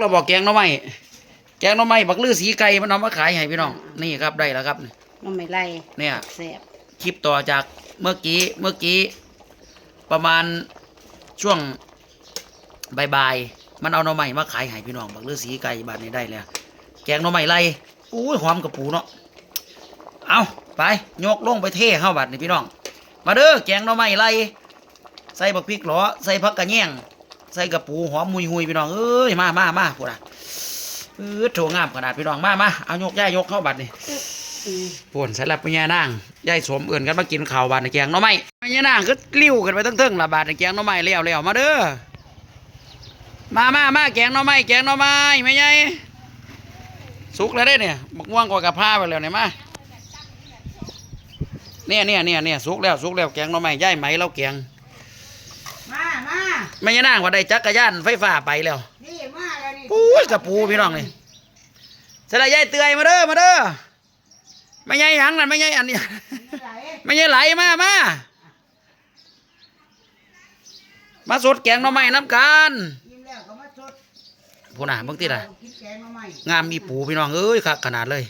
เราบอกแกงหน่อไม้แกงหน่อไม้บักลือสีไก่มันเอามาขายให้พี่น้องนี่ครับได้แล้วครับ น้ำไม่ไล่เนี่ยแซ่บคลิปต่อจากเมื่อกี้เมื่อกี้ ประมาณช่วงบ่ายๆมันเอาหน่อไม้มาขายให้พี่น้องบักลือสีไก่บานนี้ได้แล้วแกงหน่อไม้ไรอุ้ยหอมกระปูเนาะเอาไปยกลงไปเทเข้าบัดนี่พี่น้อง มาเด้อแกงหน่อไม้ไรใส่บักพริกหลอใส่ผักกระแยง ใส่กระปูหอมมุยหุยพี่น้องเอ้ยมามามาพูดอะเออโถงามขนาดพี่น้องมามาเอายกย่ายกเข้าบัดนี่ปวนสำหรับพญานางยายสวมเอื่นกันมากินข้าวบาดในแกงน่อไม้พญานางก็ลิ้วกันไปทั้งเทิงละบาดในแกงน่อไม้เลี้ยวเลี้ยวมาเด้อมามามาแกงน่อไม้แกงน่อไม้ไม่ใหญ่สุกแล้วได้เนี่ยบักม่วงกว่ากระพ้าไปแล้วเนี่ยมาเนี่ยเนี่ยเนี่ยเนี่ยสุกแล้วสุกแล้วแกงน่อไม้ย่ายไหมเราแกง ไม่ยานางว่าได้จักรยานไฟฟ้าไปแล้วนี่มาแล้วนี่ปุ้ยกระปูพี่น้องนี่เสร็จแล้วยายเตยมาเด้อมาเด้อไม่ใหญ่หยังนั่นไม่ใหญ่อันนี้ไหลไม่ใช่ไหลมามามาสดแกงหน่อไม้น้ำกันยิ้มแล้วก็มาสดพูน่ะเบางทีน่ะกินแกงมาใหม่งามมีปูพี่น้องเอ้ยคักขนาดเลย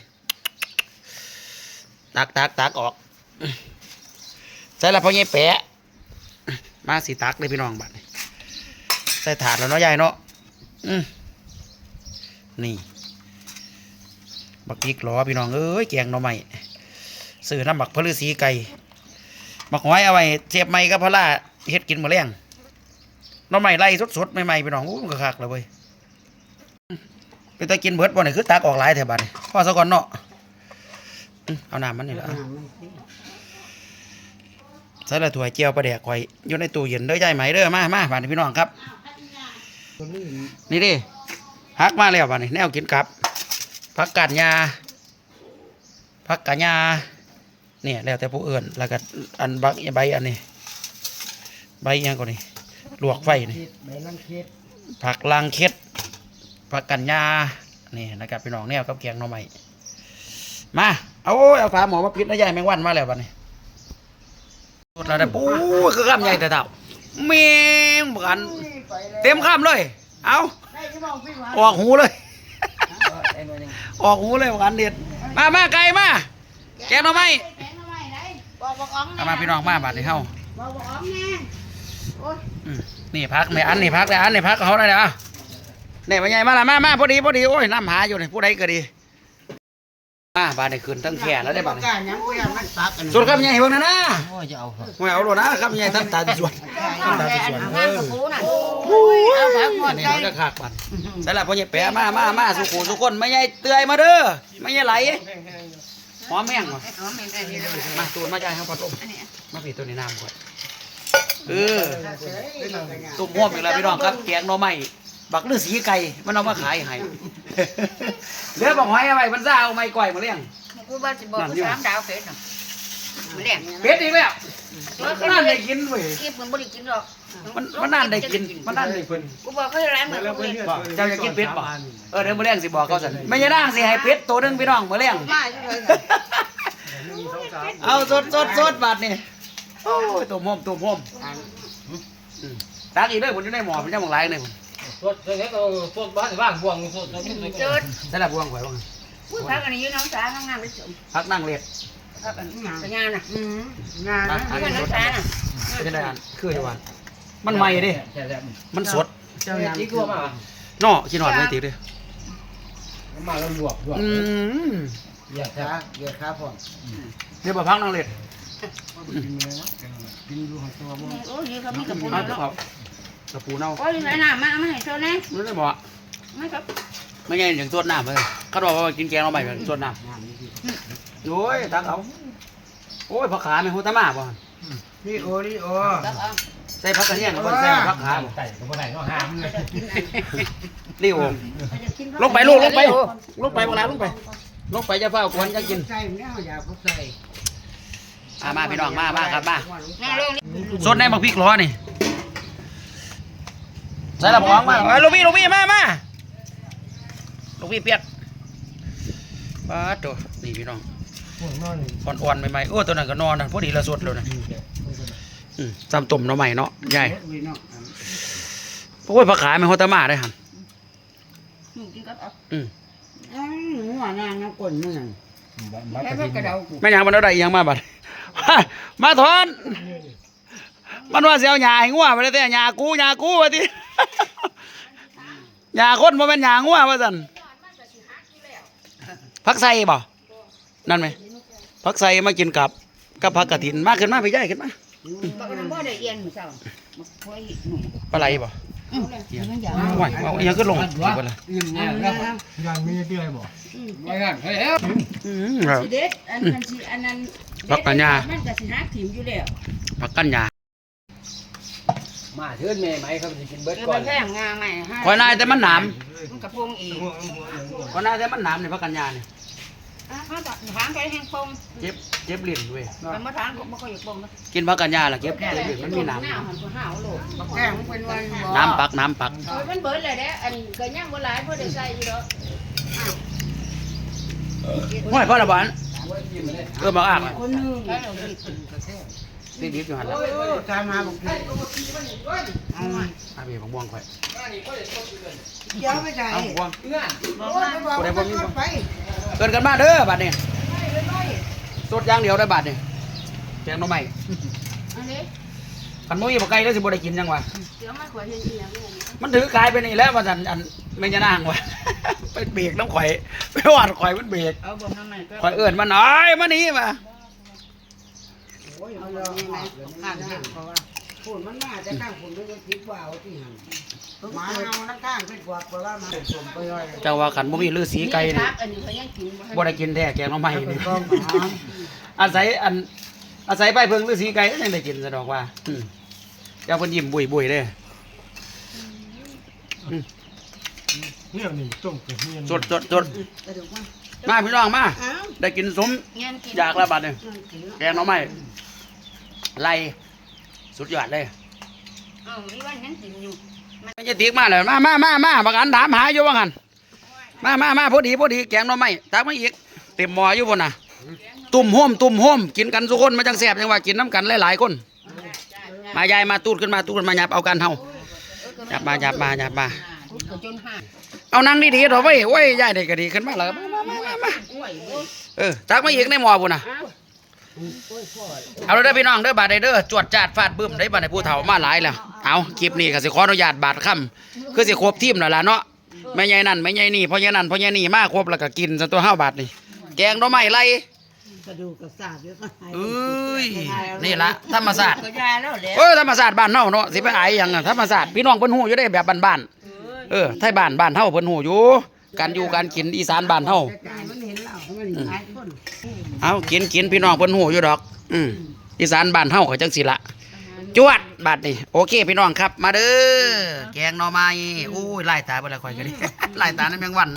ตักตักตักออกใส่ละพ่อใหญ่แปะ มาสิตักเลยพี่น้องบัดนี้ ใส่ถาดแล้วเนาะยายเนาะอืมนี่ บักพริกหลอพี่น้องเอ้ยแกงหน่อไม้ซื้อน้ำบักพลือสีไก่บักหอยเอาไว้เสียบไม้กับพะล่าเฮ็ดกินมื้อแรงหน่อไม้ไล่สดๆใหม่ๆพี่น้องอู้มันก็คักเลยเว้ยเป็นตากินเบิดบ่นี่คือตักออกหลายแถวบ้านนี่พ่อซะก่อนเนาะเอาน้ำมันนี่ละอ่ามันสิใส่ละถ้วยเจียวปลาแดกข่อยอยู่ในตู้เย็นเด้อยายไหมเด้อมามาบ้านพี่น้องครับ นี่ดิฮักมาแล้วบ้านนี้แนวกินกับผักกาดยาผักกาดยาเนี่ยแล้วแต่ผู้อื่นแล้วก็อันบักใบอันนี้ ใบอิหยังก่อนนี่ลวกไฟนี่ใบลังเค็ดผักลางเค็ดผักกันยานี่นะครับพี่น้องแนวกับแกงหน่อไม้มาเอาเอาฝาหมอมาปิดนะยายแมงวันมาแล้วบัดนี้สดแล้วได้ปู้คือข้ามใหญ่แต่เต่า เมงบันอุ้ยไปแล้วเต็มข้ามเลย เอาได้ที่มองพี่หวานออกหูเลยไอ้หน่อยหนึ่งออกหูเลยบันเด็ดมามาไกลมาแกงหน่อไม้แกงมาใหม่ได้บอกบอกอ๋องเอามาพี่น้องมาบัดนี้เฮาบอกบอกอ๋องแน่โอ้ยอืมนี่พักในอันนี่พักในอันนี่พักเขาได้เลยอะนี่มาใหญ่มาละมามาพอดีพอดีโอ้ยน้ำหาอยู่นี่ผู้ใดก็ดี มาบาดนี้ขึ้นทั้งแค่แล้วได้บัดนี้กล้ายังบ่อยากมันตักกันสุดครับใหญ่เบิ่งนะนะโอ้ยจะเอาเหรอไม่เอาโลดนะครับใหญ่ทำตาสวยทำตาสวยงานกับปูน่ะเอาผักหมดนี่ใจมันก็ขากปันใส่ละพ่อใหญ่แปะมามามาสุขุสุคนไม่ใหญ่เตยมาเด้อไม่ใหญ่ไหลหอมแม่งว่ะอ๋อไม่ได้ดีเลยมาตูนมาใจครับพ่อต้มมาผีตัวนี้น้ำก่อนเออตุ่มห่วมอีกแล้วพี่น้องครับแกงหน่อไม้บักลือสีไก่มันเอามาขายให้ เหลือบักหอยเอาไว้มันซ่าเอาไม้ก่อยมาเลี้ยงกูว่าจะบอกกูสามดาวเฟสน่ะมันแหลมเป็ดอีกแล้วมันนั่นได้กินเว้ยกินมันบ่ได้กินหรอกมันมันนั่นได้กินมันนั่นได้เพิ่นกูบอกเขาร้านเหมือนกูเลยบอกเจ้าอยากกินเป็ดบ่เออเดี๋ยวมื้อแรงสิบอกเขาสั่นไม่ใช่นางสิให้เป็ดตัวหนึงพี่น้องมื้อแรงมาจังเลยเอาสดสดสดบาดนี่โอ้ยตุ่มห่มตุ่มห่มอืมตักอีกเลยผมอยู่ในหม้อผมจะมองหลา ยเลยผมสดเลยก็สดบ้านบ้านบวงสดเจิดใส่ละบวงไว้บ้างพูดพักอันนี้อยู่น้องสาวงานไปส่งพักนั่งเล็ดพักอันนี้งานน่ะอืมงานอะนะน้องสาวน่ะเป็นได้อันคือจังหวะมันใหม่ดิมันสดเจ้าอย่างนี้ตัวมาเนาะกินหอดไม่ติดเลยมาแล้วลวกลวกอืมอย่าขาเดี๋ยวขาพ่อเดี๋ยวมาพักนั่งเล็ดโอ้ยเขามีกระปุกเอาเนาะเอา กระปูเน่าโอ้ยไหนน้ำมามาให้โซนนะไม่ได้บอกไม่ครับไม่ใช่อย่างสดน้ำเลยเขาบอกว่ากินแกงเราใหม่แบบสดน้ำโอ้ยตักเอาโอ้ยผักขาไม่หัวตะมาบ่นี่โอนี่โอใส่ผักกระเทียมกับใส่ผักขาบ่ไก่ก็บ่ได้เนาะห้ามเลยเรียวลงไปลูกลงไปลงไปบังลาลงไปลงไปจะเฝ้าควนจะกินใส่เนี่ยอย่าพุใส่มามาพี่น้องมามาครับมานั่งลงสดในบักพริกล้อนี่ ใส่ละของมาเอ้ยลูกพี่ลูกพี่มามาลูกพี่เปียกป้าดตัวนี่พี่น้องนอนอ่อนๆใหม่ๆโอ้ตัวนั้นก็นอนนะพอดีละสดเลยนะอืมจำตุ่มหน่อใหม่เนาะใหญ่โอ้ยผักขาไม่หัวตะมาได้หันหนูกินกับเอาอืมอ้าวหัวนางน้ำก้นเมืองมาแค่กระว่ากดิ่ระงเดากูแม่หยังมันเอาได้อีหยังมาบัดมาถอน มันว่าสิเอาหญ้าให้งัวไปเลยแต่หญ้ากูหญ้ากูว่าติ หญ้าคนบ่แม่นหญ้างัวว่าซั่นผักใส่บ่นั่นไหมผักใส่มากินกับกับผักกระถินมาขึ้นมาพี่ใหญ่ขึ้นมาบักน้ำบ่ได้เอียนมื้อเช้าบักพวยหนูปลาไหลบ่เอาเลยมันอยากไหวเอาอีหยังขึ้นลงสิบ่ล่ะอิ่มแน่แล้วยันมีเตื้อยบ่ไม่งั้นเฮ้ยแล้วอืมครับสิเด็ดอันนั้นสิอันนั้นบักกัญญามันก็สิหักถิ่มอยู่แล้วผักกันหญ้า มาเชิญแม่ไหมครับสิกินเบิดเออก่อมันนแพงงาใหม่ให้ข่อยนายแต่มันหนามมันกระพงอีกข่อยนายแต่มันหนามนี่ผักกันหญ้านี่อะเขาจะถางไปแห้งปงเจ็บเจ็บลิ้นเว้ยแต่มาถางก็บ่ค่อยอยากปงนะกินผักกันหญ้าล่ะเจ็บเจ็บลิ้นมันมีหนามหน้าหันไปห้าวโลดบักแกงมันเป็นวันบ่น้ำปักน้ำปัก เออมันเบิดเลยเด้อันก็ยังบ่หลายพอได้ใส่อยู่ดอกอ้าวห้วยพ่อละบานเออบักอากคนหนึง แล้วเราสิกินก็แซ่บ นี่ดิบอยู่หันละโอ้ยตามมาบอกพี่เอามาอาพี่บักม่วงข่อยเดี๋ยวไปใส่เอาบักม่วงโอ้ยไปบอกว่าจะไปเกินกันมาเด้อบัดนี้สดอย่างเดียวได้บัดนี้แกงหน่อไม้อันนี้คันบ่มีบ่ไก่แล้วสิบ่ได้กินจังวะเดี๋ยวมาขวเห็นอีหยังนี่มันถือกลายไปนี่แล้วว่าซั่นอันแม่นจะนางวะ ไปเบรกน้ำข่อยไปวาดข่อยมันเบรกเอาบ่น้ำใหม่ก็ข่อยเอิ้นมันอ้ายมานี่มาโอ้ยเอาเลยไหมข้างเห็นเพราะว่าฝุ่นมันมาแต่ข้างฝุ่นมันก็คิดว่าเอาที่หันหมาเอานั่งข้างเป็นกวาดเพราะว่ามาสมไปย่อยเจ้าว่าคันบ่มีฤาษีไก่นี่ครับอันนี้เขายังกินบ่ทันบ่ได้กินแท้แกงหน่อไม้เป็นี่นกองหมาอาศัยอันอาศัยไปเพิ่งฤาษีไก่ก็ยังได้กินซะดอกว่าอืมเจ้าเพิ่นยิ้มบุยๆเด้อเนี่ยนี่ต้มกับเนี่ยสดสดสดกระดูกมันมาพี่น้องมาอ้าวได้กินสมเงี้ยกินอยากแล้วบัดนี้นั่นกินแล้วแกงหน่อไม้ ไล่สุดยอดเลยเอ้ามีวันยังกินอยู่ไม่ใช่ติ๊กมาเลยมามามามาบักอันถามหาอยู่ว่างันมามามาพอดีพอดีแกงหน่อไม้ตักมาอีกเต็มหม้ออยู่พุ่นน่ะ ตุ่มโฮมตุ่มโฮมกินกันทุกคนมาจังแซ่บจังว่ากินน้ำกันหลายๆคน มายายมาตูดขึ้นมาตูดขึ้นมาหยับเอากันเฮาหยับมาหยับมาหยับมาคุดก็จนห่าเอานั่งดีๆเถอะเว้ยโอ้ยยายได้ก็ดีขึ้นมาแล้วมามามามาอ้วยเว้ยเออตักมาอีกในหม้อพุ่นน่ะอ้าว เอาเลยเด้อพี่น้องเด้อบาดเด้อจวดจาดฟาดบึ้มได้บาดในผู้เฒ่ามาหลายแล้วเอาคลิปนี้ก็สิขออนุญาตบาดค่ำคือสิครบทีมแล้วล่ะเนาะแม่ใหญ่นั่นแม่ใหญ่นี่พ่อใหญ่นั่นพ่อใหญ่นี่มาครบแล้วก็กินซะตัวห้าบาทนี่แกงหน่อไม้ไล่กระดูกกระสาบเยอะก็หายเอ้ยนี่ละธรรมศาสตร์ก็ยาแล้วแหละเออธรรมศาสตร์บ้านเฮาเนาะสิไปอายหยังอะธรรมศาสตร์พี่น้องเพิ่นฮู้อยู่ได้แบบบ้านๆเออไทยบ้านบ้านเฮาเพิ่นฮู้อยู่การอยู่การกินอีสานบ้านเฮาแต่ใจ มันเห็นแล้วมันหายคนเอากินกินพี่น้องเพิ่นฮู้อยู่ดอก อืมอีสานบ้านเฮาก็จังสิละจวดบัดนี่โอเคพี่น้องครับ มาเด้อแกงหน่อไม้อู้ยไล่ตาบ่ละข่อยก็ดิไล่ตาในแมงวัน